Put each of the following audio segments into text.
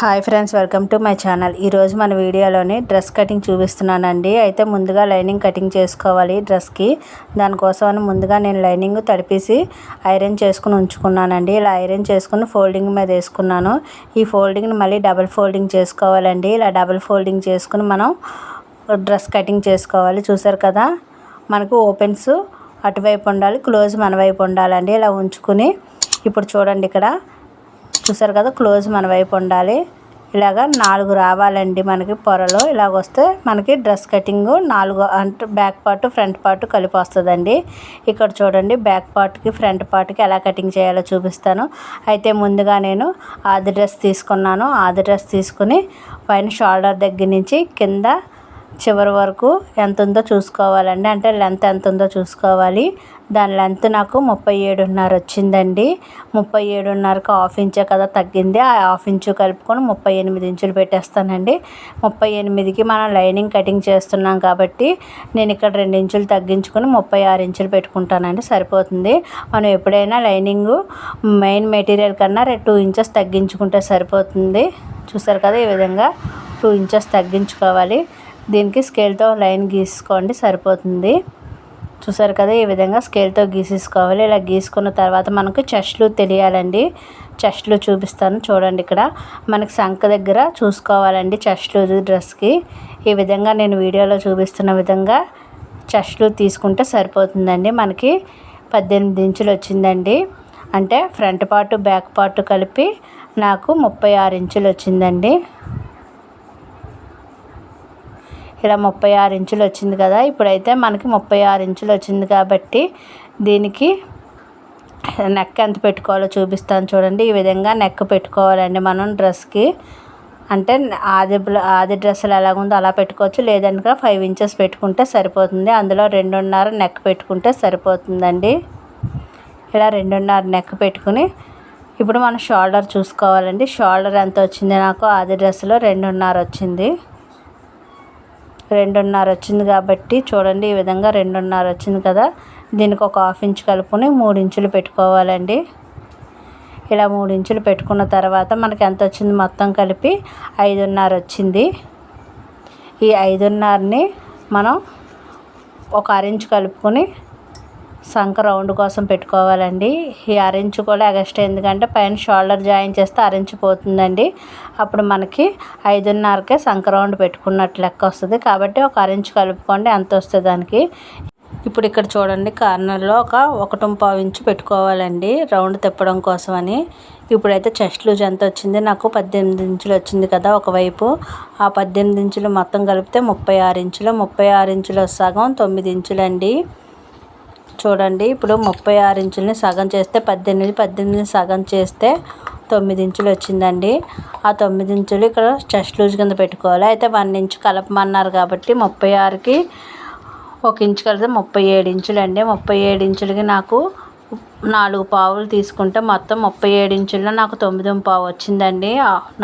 Hi friends welcome to my channel ఈరోజు మన వీడియోలోని డ్రెస్ కటింగ్ చూపిస్తున్నానండి. అయితే ముందుగా లైనింగ్ కటింగ్ చేసుకోవాలి డ్రెస్కి దానికోసం ముందుగా నేను లైనింగ్ తడిపేసి ఐరన్ చేసుకుని ఉంచుకున్నానండి. ఇలా ఐరన్ చేసుకుని ఫోల్డింగ్ మీద వేసుకున్నాను. ఈ ఫోల్డింగ్ని మళ్ళీ డబుల్ ఫోల్డింగ్ చేసుకోవాలండి. ఇలా డబుల్ ఫోల్డింగ్ చేసుకుని మనం డ్రెస్ కటింగ్ చేసుకోవాలి. చూసారు కదా? మనకు ఓపెన్స్ అటువైపు ఉండాలి క్లోజ్ మన వైపు ఉండాలండి. ఇలా ఉంచుకుని ఇప్పుడు చూడండి ఇక్కడ చూసారు కదా క్లోజ్ మన వైపు ఉండాలి. ఇలాగ నాలుగు రావాలండి మనకి పొరలు. ఇలాగ వస్తే మనకి డ్రెస్ కటింగ్ నాలుగు అంటే బ్యాక్ పార్ట్ ఫ్రంట్ పార్ట్ కలిపి వస్తుందండి. ఇక్కడ చూడండి బ్యాక్ పార్ట్కి ఫ్రంట్ పార్ట్కి ఎలా కటింగ్ చేయాలో చూపిస్తాను. అయితే ముందుగా నేను ఆది డ్రెస్ తీసుకున్నాను. ఆది డ్రెస్ తీసుకుని పైన షోల్డర్ దగ్గర నుంచి కింద చివరి వరకు ఎంత ఉందో చూసుకోవాలండి. అంటే లెంత్ ఎంత ఉందో చూసుకోవాలి. దాని లెంత్ నాకు ముప్పై ఏడున్నర వచ్చిందండి. ముప్పై ఏడున్నరకు హాఫ్ ఇంచే కదా తగ్గింది. ఆ హాఫ్ ఇంచు కలుపుకొని ముప్పై ఎనిమిది ఇంచులు పెట్టేస్తానండి. ముప్పై ఎనిమిదికి మనం లైనింగ్ కటింగ్ చేస్తున్నాం కాబట్టి నేను ఇక్కడ రెండు ఇంచులు తగ్గించుకొని ముప్పై ఆరు ఇంచులు పెట్టుకుంటానండి. సరిపోతుంది. మనం ఎప్పుడైనా లైనింగ్ మెయిన్ మెటీరియల్ కన్నా టూ ఇంచెస్ తగ్గించుకుంటే సరిపోతుంది. చూసారు కదా ఈ విధంగా టూ ఇంచెస్ తగ్గించుకోవాలి. దీనికి స్కేల్తో లైన్ గీసుకోండి. సరిపోతుంది. చూసారు కదా ఈ విధంగా స్కేల్తో గీసేసుకోవాలి. ఇలా గీసుకున్న తర్వాత మనకు చెస్ట్లు తెలియాలండి. చెస్ట్లు చూపిస్తాను చూడండి ఇక్కడ. మనకి సంఖ దగ్గర చూసుకోవాలండి చెస్ట్లు డ్రెస్కి ఈ విధంగా నేను వీడియోలో చూపిస్తున్న విధంగా చెస్ట్లు తీసుకుంటే సరిపోతుందండి. మనకి పద్దెనిమిది ఇంచులు వచ్చిందండి. అంటే ఫ్రంట్ పార్ట్ బ్యాక్ పార్ట్ కలిపి నాకు ముప్పై ఆరు ఇంచులు వచ్చిందండి. ఇలా ముప్పై ఆరు ఇంచులు వచ్చింది కదా. ఇప్పుడైతే మనకి ముప్పై ఆరు ఇంచులు వచ్చింది కాబట్టి దీనికి నెక్ ఎంత పెట్టుకోవాలో చూపిస్తాను చూడండి. ఈ విధంగా నెక్ పెట్టుకోవాలండి మనం డ్రెస్కి. అంటే ఆది ఆది డ్రెస్సులు ఎలాగుందో అలా పెట్టుకోవచ్చు. లేదంటే ఫైవ్ ఇంచెస్ పెట్టుకుంటే సరిపోతుంది. అందులో రెండున్నర నెక్ పెట్టుకుంటే సరిపోతుందండి. ఇలా రెండున్నర నెక్ పెట్టుకుని ఇప్పుడు మనం షోల్డర్ చూసుకోవాలండి. షోల్డర్ ఎంత వచ్చింది నాకు? ఆది డ్రెస్సులో రెండున్నర వచ్చింది. రెండున్నర వచ్చింది కాబట్టి చూడండి ఈ విధంగా రెండున్నర వచ్చింది కదా. దీనికి ఒక హాఫ్ ఇంచ్ కలుపుకొని మూడు ఇంచులు పెట్టుకోవాలండి. ఇలా మూడు ఇంచులు పెట్టుకున్న తర్వాత మనకి ఎంత వచ్చింది మొత్తం కలిపి ఐదున్నర వచ్చింది. ఈ ఐదున్నరని మనం ఒక అరెంజ్ కలుపుకొని సంఖ రౌండ్ కోసం పెట్టుకోవాలండి. ఈ అరెంజ్ కూడా ఎగస్ట్రా ఎందుకంటే పైన షోల్డర్ జాయిన్ చేస్తే అరెంజ్ పోతుందండి అప్పుడు మనకి ఐదున్నరకే సంఖ రౌండ్ పెట్టుకున్నట్లు లెక్క వస్తుంది. కాబట్టి ఒక అరెంజ్ కలుపుకోండి ఎంత వస్తుంది దానికి. ఇప్పుడు ఇక్కడ చూడండి కార్నర్లో ఒక ఒకటి పావు ఇంచు పెట్టుకోవాలండి రౌండ్ తిప్పడం కోసమని. ఇప్పుడైతే చెస్ట్ లూజ్ ఎంత వచ్చింది? నాకు పద్దెనిమిది ఇంచులు వచ్చింది కదా ఒకవైపు. ఆ పద్దెనిమిది ఇంచులు మొత్తం కలిపితే ముప్పై ఆరు ఇంచులు. ముప్పై ఆరు ఇంచులు సగం తొమ్మిది ఇంచులండి. చూడండి. ఇప్పుడు ముప్పై ఆరు ఇంచులని సగం చేస్తే పద్దెనిమిది పద్దెనిమిది సగం చేస్తే తొమ్మిది ఇంచులు వచ్చిందండి. ఆ తొమ్మిది ఇంచులు ఇక్కడ చెస్ట్ లూజ్ కింద పెట్టుకోవాలి. అయితే వన్ ఇంచు కలపమన్నారు కాబట్టి ముప్పై ఆరుకి ఒక ఇంచు కలిపితే ముప్పై ఏడు ఇంచులు అండి ముప్పై ఏడు ఇంచులకి నాకు నాలుగు పావులు తీసుకుంటే మొత్తం ముప్పై ఏడు ఇంచుల్లో నాకు తొమ్మిది పావు వచ్చిందండి.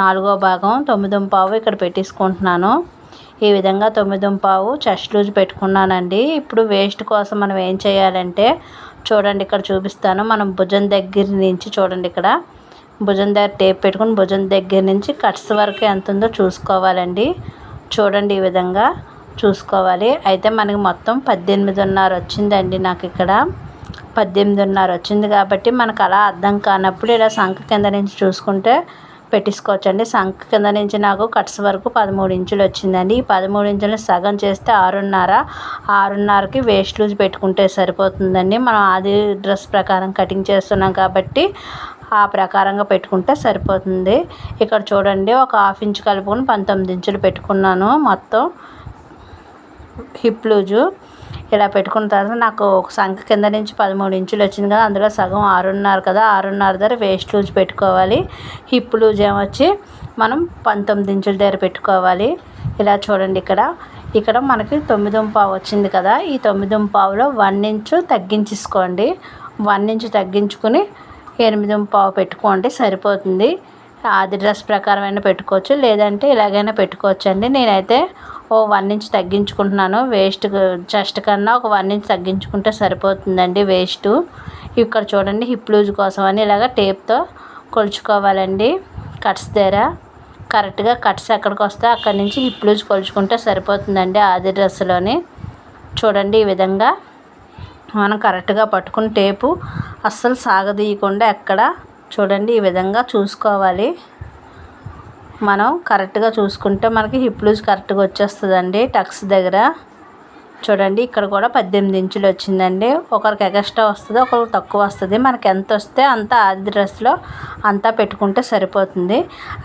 నాలుగో భాగం తొమ్మిది పావు ఇక్కడ పెట్టేసుకుంటున్నాను. ఈ విధంగా తొమ్మిది పావు చెస్ట్ లూజ్ పెట్టుకున్నానండి. ఇప్పుడు వేస్ట్ కోసం మనం ఏం చేయాలంటే చూడండి ఇక్కడ చూపిస్తాను. మనం భుజం దగ్గర నుంచి చూడండి ఇక్కడ. భుజం దగ్గర టేప్ పెట్టుకుని భుజం దగ్గర నుంచి కట్స్ వరకు ఎంత ఉందో చూసుకోవాలండి. చూడండి ఈ విధంగా చూసుకోవాలి. అయితే మనకి మొత్తం పద్దెనిమిదిన్నర వచ్చిందండి నాకు ఇక్కడ. పద్దెనిమిదిన్నర వచ్చింది కాబట్టి మనకు అలా అర్థం కానప్పుడు ఇలా సంఖ కింద నుంచి చూసుకుంటే పెట్టేసుకోవచ్చండి సంఖ కింద నుంచి నాకు కట్స్ వరకు పదమూడు ఇంచులు వచ్చిందండి. ఈ పదమూడు ఇంచులు సగం చేస్తే ఆరున్నర. ఆరున్నరకి వేస్ట్ లూజ్ పెట్టుకుంటే సరిపోతుందండి. మనం అది డ్రెస్ ప్రకారం కటింగ్ చేస్తున్నాం కాబట్టి ఆ ప్రకారంగా పెట్టుకుంటే సరిపోతుంది. ఇక్కడ చూడండి ఒక హాఫ్ ఇంచ్ కలుపుకొని పంతొమ్మిది ఇంచులు పెట్టుకున్నాను మొత్తం. Hip loose. ఇలా పెట్టుకున్న తర్వాత నాకు ఒక సంఖ కింద నుంచి పదమూడు ఇంచులు వచ్చింది కదా అందులో సగం ఆరున్నర కదా ఆరున్నర దగ్గర వేస్ట్ లూజ్ పెట్టుకోవాలి. హిప్ లూజ్ ఏమొచ్చి మనం పంతొమ్మిది ఇంచుల దగ్గర పెట్టుకోవాలి. ఇలా చూడండి ఇక్కడ. ఇక్కడ మనకి తొమ్మిది పావు వచ్చింది కదా ఈ తొమ్మిది పావులో వన్ ఇంచు తగ్గించేసుకోండి. వన్ ఇంచు తగ్గించుకుని ఎనిమిది పావు పెట్టుకోండి సరిపోతుంది. ఆది డ్రెస్ ప్రకారమైనా పెట్టుకోవచ్చు లేదంటే ఇలాగైనా పెట్టుకోవచ్చు అండి నేనైతే ఓ వన్ ఇంచ్ తగ్గించుకుంటున్నాను. వేస్ట్ చెస్ట్ కన్నా ఒక వన్ ఇంచ్ తగ్గించుకుంటే సరిపోతుందండి వేస్ట్ ఇక్కడ చూడండి హిప్ లూజ్ కోసం అని ఇలాగ టేప్తో కొలుచుకోవాలండి. కట్స్ దగ్గర. కరెక్ట్గా కట్స్ ఎక్కడికి వస్తే అక్కడి నుంచి హిప్ లూజ్ కొలుచుకుంటే సరిపోతుందండి ఆది డ్రెస్లోని చూడండి ఈ విధంగా. మనం కరెక్ట్గా పట్టుకుని టేపు అస్సలు సాగదీయకుండా ఎక్కడ చూడండి ఈ విధంగా చూసుకోవాలి. మనం కరెక్ట్గా చూసుకుంటే మనకి హిప్ లూజ్ కరెక్ట్గా వచ్చేస్తుందండి టక్స్ దగ్గర. చూడండి ఇక్కడ కూడా పద్దెనిమిది ఇంచులు వచ్చిందండి. ఒకరికి ఎగస్ట్రా వస్తుంది ఒకరికి తక్కువ వస్తుంది. మనకి ఎంత వస్తే అంత ఆది డ్రెస్లో అంతా పెట్టుకుంటే సరిపోతుంది.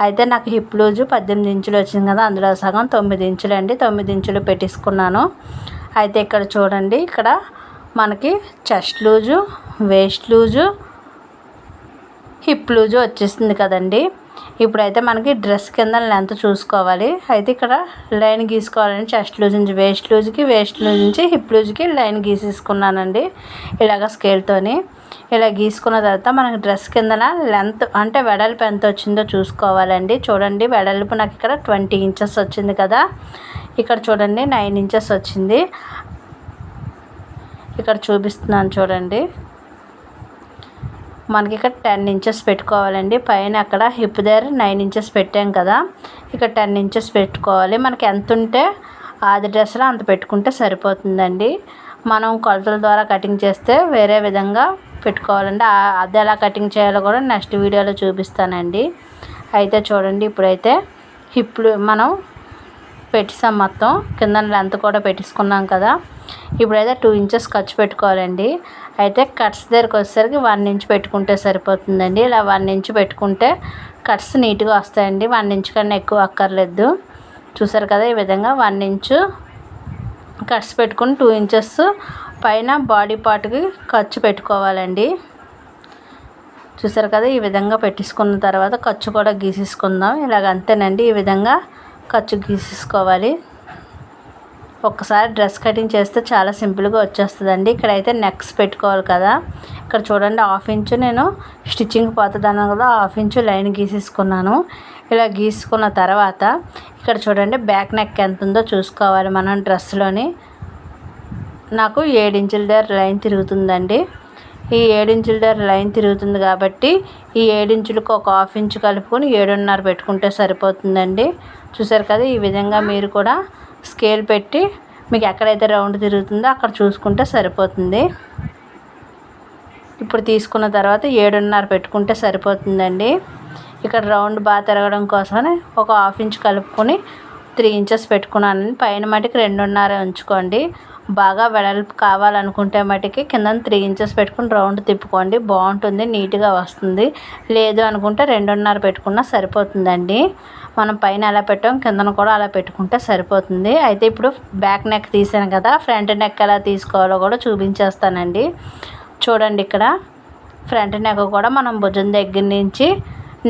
అయితే నాకు హిప్ లూజు పద్దెనిమిది ఇంచులు వచ్చింది కదా అందులో సగం తొమ్మిది ఇంచులు అండి తొమ్మిది ఇంచులు పెట్టేసుకున్నాను. అయితే ఇక్కడ చూడండి ఇక్కడ మనకి chest loose waist loose hip loose వచ్చేసింది కదండి. ఇప్పుడైతే మనకి డ్రెస్ కింద లెంత్ చూసుకోవాలి. అయితే ఇక్కడ లైన్ గీసుకోవాలని చెస్ట్ లూజ్ నుంచి వేస్ట్ లూజ్కి వేస్ట్ లూజ్ నుంచి హిప్ లూజ్కి లైన్ గీసేసుకున్నానండి. ఇలాగ స్కేల్తోని ఇలా గీసుకున్న తర్వాత మనకి డ్రెస్ కింద లెంత్ అంటే వెడల్పు ఎంత వచ్చిందో చూసుకోవాలండి. చూడండి వెడల్పు నాకు ఇక్కడ ట్వంటీ ఇంచెస్ వచ్చింది కదా. ఇక్కడ చూడండి నైన్ ఇంచెస్ వచ్చింది. ఇక్కడ చూపిస్తున్నాను చూడండి. మనకి ఇక్కడ టెన్ ఇంచెస్ పెట్టుకోవాలండి. పైన అక్కడ హిప్ దగ్గర నైన్ ఇంచెస్ పెట్టాం కదా. ఇక్కడ టెన్ ఇంచెస్ పెట్టుకోవాలి. మనకి ఎంత ఉంటే ఆది డ్రెస్లో అంత పెట్టుకుంటే సరిపోతుందండి. మనం కొలతల ద్వారా కటింగ్ చేస్తే వేరే విధంగా పెట్టుకోవాలండి. అది ఎలా కటింగ్ చేయాలో కూడా నెక్స్ట్ వీడియోలో చూపిస్తానండి. అయితే చూడండి ఇప్పుడైతే హిప్లు మనం పెట్టేసాం మొత్తం. కింద లెంత్ కూడా పెట్టేసుకున్నాం కదా. ఇప్పుడైతే టూ ఇంచెస్ ఖర్చు పెట్టుకోవాలండి. అయితే కట్స్ దగ్గరికి వచ్చేసరికి వన్ ఇంచ్ పెట్టుకుంటే సరిపోతుందండి. ఇలా వన్ ఇంచ్ పెట్టుకుంటే కట్స్ నీట్గా వస్తాయండి. వన్ ఇంచ్ కన్నా ఎక్కువ అక్కర్లేదు. చూసారు కదా ఈ విధంగా వన్ ఇంచు కట్స్ పెట్టుకుని టూ ఇంచెస్ పైన బాడీ పార్ట్కి ఖర్చు పెట్టుకోవాలండి. చూసారు కదా ఈ విధంగా పెట్టేసుకున్న తర్వాత ఖర్చు కూడా గీసేసుకుందాం. ఇలాగ అంతేనండి. ఈ విధంగా ఖర్చు గీసేసుకోవాలి. ఒక్కసారి డ్రెస్ కటింగ్ చేస్తే చాలా సింపుల్గా వచ్చేస్తుందండి. ఇక్కడైతే నెక్స్ పెట్టుకోవాలి కదా. ఇక్కడ చూడండి హాఫ్ ఇంచు నేను స్టిచ్చింగ్ పోతుందన్న కూడా హాఫ్ ఇంచు లైన్ గీసేసుకున్నాను. ఇలా గీసుకున్న తర్వాత ఇక్కడ చూడండి బ్యాక్ నెక్ ఎంత ఉందో చూసుకోవాలి మనం డ్రెస్లోని నాకు ఏడించుల దగ్గర లైన్ తిరుగుతుందండి. ఈ ఏడించుల దగ్గర లైన్ తిరుగుతుంది కాబట్టి ఈ ఏడించులకు ఒక హాఫ్ ఇంచు కలుపుకొని ఏడున్నర పెట్టుకుంటే సరిపోతుందండి. చూసారు కదా ఈ విధంగా మీరు కూడా స్కేల్ పెట్టి మీకు ఎక్కడైతే రౌండ్ తిరుగుతుందో అక్కడ చూసుకుంటే సరిపోతుంది. ఇప్పుడు తీసుకున్న తర్వాత ఏడున్నర పెట్టుకుంటే సరిపోతుందండి. ఇక్కడ రౌండ్ బాగా తిరగడం కోసమని ఒక హాఫ్ ఇంచ్ కలుపుకొని త్రీ ఇంచెస్ పెట్టుకున్నాను పైన మటుకు రెండున్నర ఉంచుకోండి. బాగా వెడల్పు కావాలనుకుంటే మటుకి కింద త్రీ ఇంచెస్ పెట్టుకుని రౌండ్ తిప్పుకోండి. బాగుంటుంది నీట్గా వస్తుంది. లేదు అనుకుంటే రెండున్నర పెట్టుకున్నా సరిపోతుందండి. మనం పైన ఎలా పెట్టాం కిందన కూడా అలా పెట్టుకుంటే సరిపోతుంది. అయితే ఇప్పుడు బ్యాక్ నెక్ తీసాను కదా ఫ్రంట్ నెక్ ఎలా తీసుకోవాలో కూడా చూపించేస్తానండి. చూడండి ఇక్కడ ఫ్రంట్ నెక్ కూడా మనం భుజం దగ్గర నుంచి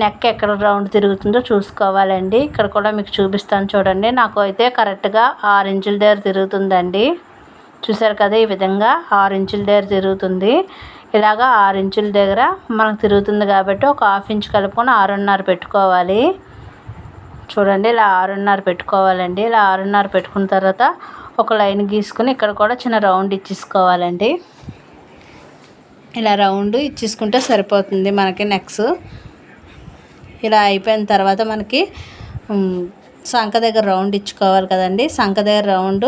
నెక్ ఎక్కడ రౌండ్ తిరుగుతుందో చూసుకోవాలండి. ఇక్కడ కూడా మీకు చూపిస్తాను చూడండి. నాకు అయితే కరెక్ట్గా ఆరు ఇంచుల దగ్గర తిరుగుతుందండి. చూసారు కదా ఈ విధంగా ఆరు ఇంచుల దగ్గర తిరుగుతుంది. ఇలాగా ఆరు ఇంచుల దగ్గర మనకు తిరుగుతుంది కాబట్టి ఒక హాఫ్ ఇంచ్ కలుపుకొని ఆరున్నర పెట్టుకోవాలి. చూడండి ఇలా ఆరున్నర పెట్టుకోవాలండి. ఇలా ఆరున్నర పెట్టుకున్న తర్వాత ఒక లైన్ గీసుకుని ఇక్కడ కూడా చిన్న రౌండ్ ఇచ్చేసుకోవాలండి. ఇలా రౌండ్ ఇచ్చేసుకుంటే సరిపోతుంది మనకి నెక్స్. ఇలా అయిపోయిన తర్వాత మనకి సంఖ దగ్గర రౌండ్ ఇచ్చుకోవాలి కదండి. సంఖ దగ్గర రౌండ్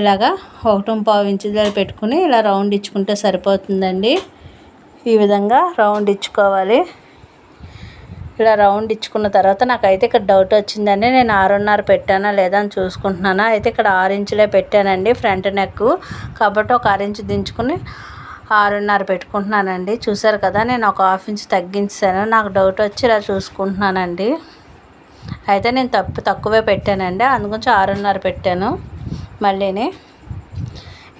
ఇలాగా ఒకటి పావు ఇంచు దగ్గర పెట్టుకుని ఇలా రౌండ్ ఇచ్చుకుంటే సరిపోతుందండి. ఈ విధంగా రౌండ్ ఇచ్చుకోవాలి. ఇలా రౌండ్ ఇచ్చుకున్న తర్వాత నాకైతే ఇక్కడ డౌట్ వచ్చిందండి. నేను ఆరున్నర పెట్టానా లేదా అని చూసుకుంటున్నాను? అయితే ఇక్కడ ఆరు ఇంచులే పెట్టానండి ఫ్రంట్ నెక్. కాబట్టి ఒక ఆరు ఇంచు దించుకుని ఆరున్నర పెట్టుకుంటున్నానండి. చూసారు కదా నేను ఒక హాఫ్ ఇంచ్ తగ్గించాను నాకు డౌట్ వచ్చి ఇలా చూసుకుంటున్నానండి. అయితే నేను తప్పు తక్కువే పెట్టానండి. అందుగురించి ఆరున్నర పెట్టాను. మళ్ళీని.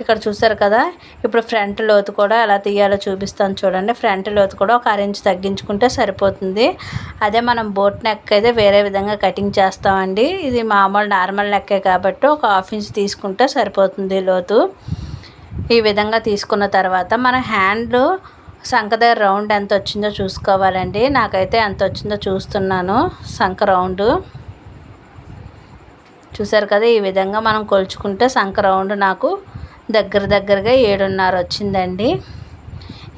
ఇక్కడ చూసారు కదా ఇప్పుడు ఫ్రంట్ లోతు కూడా ఎలా తీయాలో చూపిస్తాను చూడండి. ఫ్రంట్ లోతు కూడా ఒక అరెంజ్ తగ్గించుకుంటే సరిపోతుంది. అదే మనం బోట్ నెక్ అయితే వేరే విధంగా కటింగ్ చేస్తామండి. ఇది మామూలు నార్మల్ నెక్కే కాబట్టి ఒక హాఫ్ ఇంచ్ తీసుకుంటే సరిపోతుంది లోతు. ఈ విధంగా తీసుకున్న తర్వాత మన హ్యాండ్ సంఖ దగ్గర రౌండ్ ఎంత వచ్చిందో చూసుకోవాలండి. నాకైతే ఎంత వచ్చిందో చూస్తున్నాను. సంఖ రౌండ్. చూసారు కదా ఈ విధంగా మనం కొలుచుకుంటే సంఖ రౌండ్ నాకు దగ్గర దగ్గరగా ఏడున్నర వచ్చిందండి.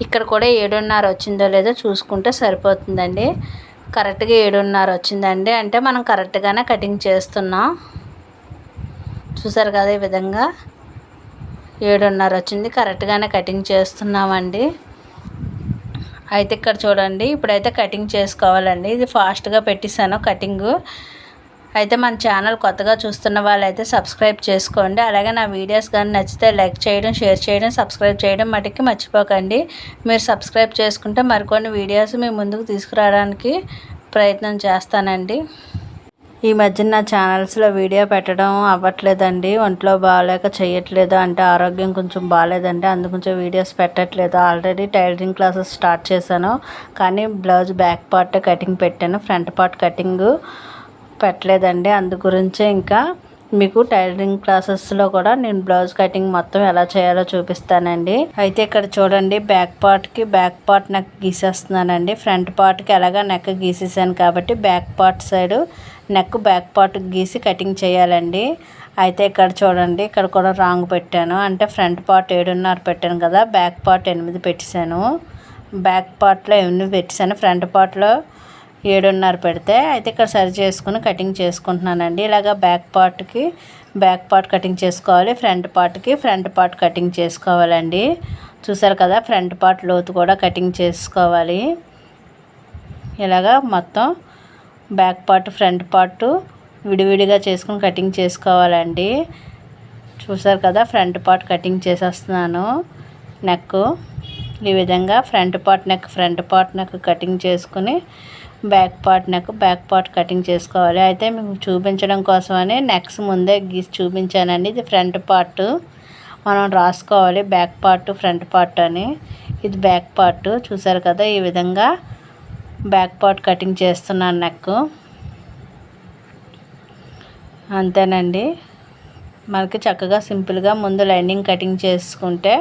ఇక్కడ కూడా ఏడున్నర వచ్చిందో లేదో చూసుకుంటే సరిపోతుందండి. కరెక్ట్గా ఏడున్నర వచ్చిందండి. అంటే మనం కరెక్ట్గానే కటింగ్ చేస్తున్నాం. చూసారు కదా ఈ విధంగా ఏడున్నర వచ్చింది. కరెక్ట్గానే కటింగ్ చేస్తున్నామండి. అయితే ఇక్కడ చూడండి ఇప్పుడైతే కటింగ్ చేసుకోవాలండి. ఇది ఫాస్ట్గా పెట్టేశాను కటింగు. అయితే మన ఛానల్ కొత్తగా చూస్తున్న వాళ్ళైతే సబ్స్క్రైబ్ చేసుకోండి. అలాగే నా వీడియోస్ కానీ నచ్చితే లైక్ చేయడం షేర్ చేయడం సబ్స్క్రైబ్ చేయడం మటుకి మర్చిపోకండి. మీరు సబ్స్క్రైబ్ చేసుకుంటే మరికొన్ని వీడియోస్ మీ ముందుకు తీసుకురావడానికి ప్రయత్నం చేస్తానండి. ఈ మధ్య నా ఛానల్స్లో వీడియో పెట్టడం అవ్వట్లేదండి. ఒంట్లో బాగాలేక చేయట్లేదు అంటే ఆరోగ్యం కొంచెం బాగాలేదండి. అందుకొంచెం వీడియోస్ పెట్టట్లేదు. ఆల్రెడీ టైలరింగ్ క్లాసెస్ స్టార్ట్ చేశాను. కానీ బ్లౌజ్ బ్యాక్ పార్ట్ కటింగ్ పెట్టాను. ఫ్రంట్ పార్ట్ కటింగ్ పెట్టలేదండి. అందు గురించే ఇంకా మీకు టైలరింగ్ క్లాసెస్లో కూడా నేను బ్లౌజ్ కటింగ్ మొత్తం ఎలా చేయాలో చూపిస్తానండి. అయితే ఇక్కడ చూడండి బ్యాక్ పార్ట్కి బ్యాక్ పార్ట్ నెక్ గీసేస్తున్నానండి. ఫ్రంట్ పార్ట్కి ఎలాగా నెక్ గీసేసాను కాబట్టి back part side neck back part గీసి కటింగ్ చేయాలండి. అయితే ఇక్కడ చూడండి ఇక్కడ కూడా రాంగ్ పెట్టాను. అంటే ఫ్రంట్ పార్ట్ ఏడున్నర పెట్టాను కదా బ్యాక్ పార్ట్ ఎనిమిది పెట్టేశాను. బ్యాక్ పార్ట్లో ఎనిమిది పెట్టేశాను. ఫ్రంట్ పార్ట్లో ఏడున్నర పెడితే అయితే ఇక్కడ సరి చేసుకుని కటింగ్ చేసుకుంటున్నానండి. ఇలాగ బ్యాక్ పార్ట్కి బ్యాక్ పార్ట్ కటింగ్ చేసుకోవాలి ఫ్రంట్ పార్ట్కి ఫ్రంట్ పార్ట్ కటింగ్ చేసుకోవాలండి. చూసారు కదా ఫ్రంట్ పార్ట్ లోతు కూడా కటింగ్ చేసుకోవాలి. ఇలాగా మొత్తం బ్యాక్ పార్ట్ ఫ్రంట్ పార్ట్ విడివిడిగా చేసుకుని కటింగ్ చేసుకోవాలండి. చూసారు కదా ఫ్రంట్ పార్ట్ కటింగ్ చేసేస్తున్నాను. నెక్ ఈ విధంగా front part neck front part neck cutting చేసుకుని back part neck back part cutting చేసుకోవాలి. అయితే మీకు చూపించడం కోసమని నెక్స్ ముందే గీసి చూపించానండి. ఇది ఫ్రంట్ పార్ట్. మనం రాసుకోవాలి బ్యాక్ పార్ట్ ఫ్రంట్ పార్ట్ అని. ఇది బ్యాక్ పార్ట్. చూసారు కదా ఈ విధంగా బ్యాక్ పార్ట్ కటింగ్ చేస్తున్నాను నెక్ అంతేనండి. మనకి చక్కగా సింపుల్గా ముందు లైనింగ్ కటింగ్ చేసుకుంటే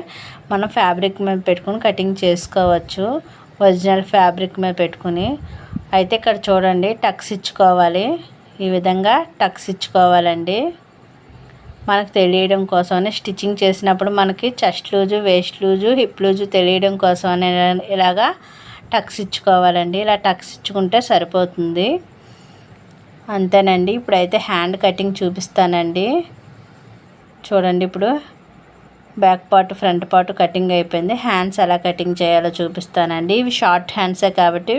మనం ఫ్యాబ్రిక్ మీద పెట్టుకుని కటింగ్ చేసుకోవచ్చు. ఒరిజినల్ ఫ్యాబ్రిక్ మీద పెట్టుకుని. అయితే ఇక్కడ చూడండి టక్స్ ఇచ్చుకోవాలి. ఈ విధంగా టక్స్ ఇచ్చుకోవాలండి. మనకు తెలియడం కోసమని స్టిచ్చింగ్ చేసినప్పుడు మనకి chest loose waist loose hip loose తెలియడం కోసమని ఇలాగా టక్స్ ఇచ్చుకోవాలండి. ఇలా టక్స్ ఇచ్చుకుంటే సరిపోతుంది. అంతేనండి. ఇప్పుడైతే హ్యాండ్ కటింగ్ చూపిస్తానండి. చూడండి ఇప్పుడు. Back part front part cutting అయిపోయింది. హ్యాండ్స్ ఎలా కటింగ్ చేయాలో చూపిస్తానండి. ఇవి షార్ట్ హ్యాండ్సే కాబట్టి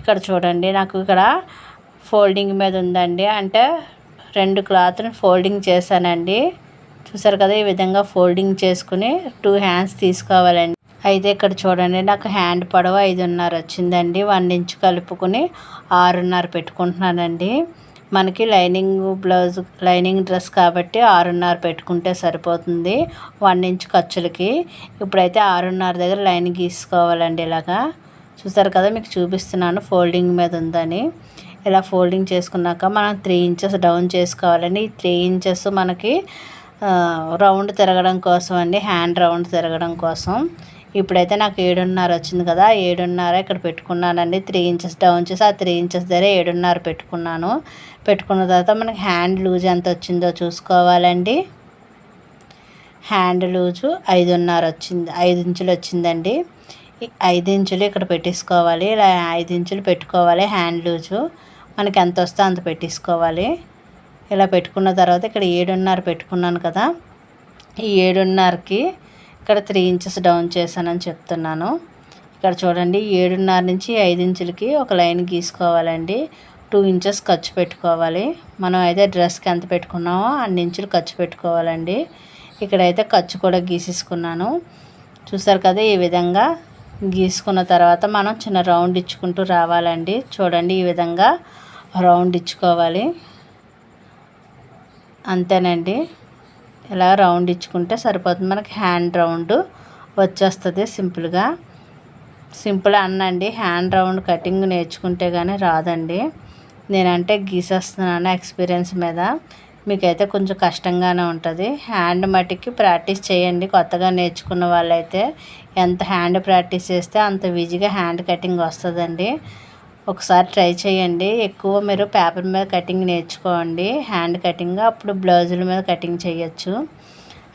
ఇక్కడ చూడండి. నాకు ఇక్కడ ఫోల్డింగ్ మీద ఉందండి. అంటే రెండు క్లాత్ని ఫోల్డింగ్ చేశానండి. చూసారు కదా ఈ విధంగా ఫోల్డింగ్ చేసుకుని టూ హ్యాండ్స్ తీసుకోవాలండి. అయితే ఇక్కడ చూడండి నాకు హ్యాండ్ పడవ ఐదున్నర వచ్చిందండి. వన్ ఇంచ్ కలుపుకొని ఆరున్నర పెట్టుకుంటున్నానండి. మనకి లైనింగ్ బ్లౌజ్ లైనింగ్ డ్రెస్ కాబట్టి ఆరున్నర పెట్టుకుంటే సరిపోతుంది వన్ ఇంచ్ ఖర్చులకి. ఇప్పుడైతే ఆరున్నర దగ్గర లైన్ గీసుకోవాలండి ఇలాగా. చూసారు కదా మీకు చూపిస్తున్నాను ఫోల్డింగ్ మీద ఉందని. ఇలా ఫోల్డింగ్ చేసుకున్నాక మనం త్రీ ఇంచెస్ డౌన్ చేసుకోవాలండి. ఈ త్రీ ఇంచెస్ మనకి రౌండ్ తిరగడం కోసం అండి హ్యాండ్ రౌండ్ తిరగడం కోసం. ఇప్పుడైతే నాకు ఏడున్నర వచ్చింది కదా ఏడున్నర ఇక్కడ పెట్టుకున్నానండి. త్రీ ఇంచెస్ డౌన్ చేసి ఆ త్రీ ఇంచెస్ దగ్గర ఏడున్నర పెట్టుకున్నాను. పెట్టుకున్న తర్వాత మనకి హ్యాండ్ లూజ్ ఎంత వచ్చిందో చూసుకోవాలండి. హ్యాండ్ లూజు ఐదున్నర వచ్చింది ఐదు ఇంచులు వచ్చిందండి. ఐదు ఇంచులు ఇక్కడ పెట్టేసుకోవాలి ఇలా ఐదు ఇంచులు పెట్టుకోవాలి హ్యాండ్ లూజు. మనకి ఎంత వస్తే అంత పెట్టేసుకోవాలి. ఇలా పెట్టుకున్న తర్వాత ఇక్కడ ఏడున్నర పెట్టుకున్నాను కదా ఈ ఏడున్నరకి ఇక్కడ త్రీ ఇంచెస్ డౌన్ చేశానని చెప్తున్నాను. ఇక్కడ చూడండి ఏడున్నర నుంచి ఐదు ఇంచులకి ఒక లైన్ గీసుకోవాలండి. టూ ఇంచెస్ ఖర్చు పెట్టుకోవాలి. మనం అయితే డ్రెస్కి ఎంత పెట్టుకున్నామో అన్ని ఇంచులు ఖర్చు పెట్టుకోవాలండి. ఇక్కడైతే ఖర్చు కూడా గీసేసుకున్నాను. చూసారు కదా ఈ విధంగా గీసుకున్న తర్వాత మనం చిన్న రౌండ్ ఇచ్చుకుంటూ రావాలండి. చూడండి ఈ విధంగా రౌండ్ ఇచ్చుకోవాలి. అంతేనండి. ఇలా రౌండ్ ఇచ్చుకుంటే సరిపోతుంది. మనకి హ్యాండ్ రౌండ్ వచ్చేస్తుంది సింపుల్గా. సింపుల్ అన్నండి. హ్యాండ్ రౌండ్ కటింగ్ నేర్చుకుంటే కానీ రాదండి. నేనంటే గీసేస్తున్నాను ఎక్స్పీరియన్స్ మీద. మీకైతే కొంచెం కష్టంగానే ఉంటుంది. హ్యాండ్ మట్టికి ప్రాక్టీస్ చేయండి. కొత్తగా నేర్చుకున్న వాళ్ళైతే ఎంత హ్యాండ్ ప్రాక్టీస్ చేస్తే అంత ఈజీగా హ్యాండ్ కటింగ్ వస్తుందండి. ఒకసారి ట్రై చేయండి. ఎక్కువ మీరు పేపర్ మీద కటింగ్ నేర్చుకోండి. హ్యాండ్ కటింగ్ అప్పుడు బ్లౌజుల మీద కటింగ్ చేయొచ్చు.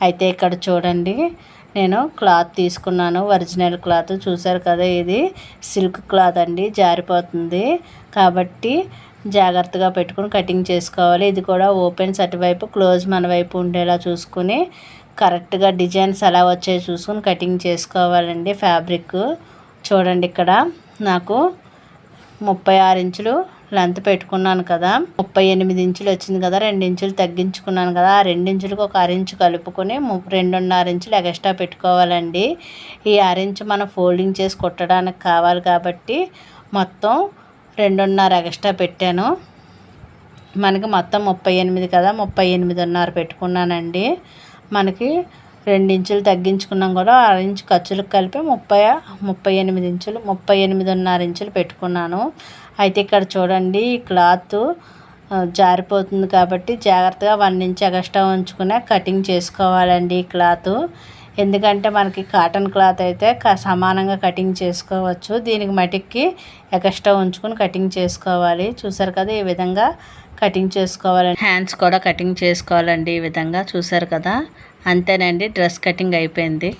అయితే ఇక్కడ చూడండి నేను క్లాత్ తీసుకున్నాను. ఒరిజినల్ క్లాత్ చూసారు కదా ఇది. సిల్క్ క్లాత్ అండి. జారిపోతుంది. కాబట్టి జాగ్రత్తగా పెట్టుకుని కటింగ్ చేసుకోవాలి. ఇది కూడా ఓపెన్స్ అటువైపు క్లోజ్ మన వైపు ఉండేలా చూసుకుని కరెక్ట్గా డిజైన్స్ ఎలా వచ్చాయో చూసుకుని కటింగ్ చేసుకోవాలండి ఫ్యాబ్రిక్. చూడండి ఇక్కడ నాకు ముప్పై ఆరు ఇంచులు లెంత్ పెట్టుకున్నాను కదా. ముప్పై ఎనిమిది ఇంచులు వచ్చింది కదా రెండు ఇంచులు తగ్గించుకున్నాను కదా. ఆ రెండు ఇంచులకు ఒక అరించు కలుపుకొని రెండున్నర ఇంచులు ఎక్స్ట్రా పెట్టుకోవాలండి. ఈ అరించు మనం ఫోల్డింగ్ చేసి కుట్టడానికి కావాలి కాబట్టి మొత్తం రెండున్నర ఎక్స్ట్రా పెట్టాను. మనకి మొత్తం ముప్పై ఎనిమిది కదా ముప్పై ఎనిమిదిన్నర పెట్టుకున్నానండి. మనకి రెండు ఇంచులు తగ్గించుకున్నాం కూడా ఆరు ఇంచు ఖర్చులకు కలిపి ముప్పై ముప్పై ఎనిమిది ఇంచులు ముప్పై ఎనిమిదిన్నర ఇంచులు పెట్టుకున్నాను. అయితే ఇక్కడ చూడండి ఈ క్లాత్ జారిపోతుంది కాబట్టి జాగ్రత్తగా వన్ ఇంచ్ ఎక్స్ట్రా ఉంచుకునే కటింగ్ చేసుకోవాలండి ఈ క్లాత్. ఎందుకంటే మనకి కాటన్ క్లాత్ అయితే సమానంగా కటింగ్ చేసుకోవచ్చు. దీనికి మటిక్కి ఎక్స్ట్రా ఉంచుకొని కటింగ్ చేసుకోవాలి. చూసారు కదా ఈ విధంగా కటింగ్ చేసుకోవాలండి హ్యాండ్స్ కూడా కటింగ్ చేసుకోవాలండి ఈ విధంగా. చూసారు కదా? అంతేనండి డ్రెస్ కటింగ్ అయిపోయింది.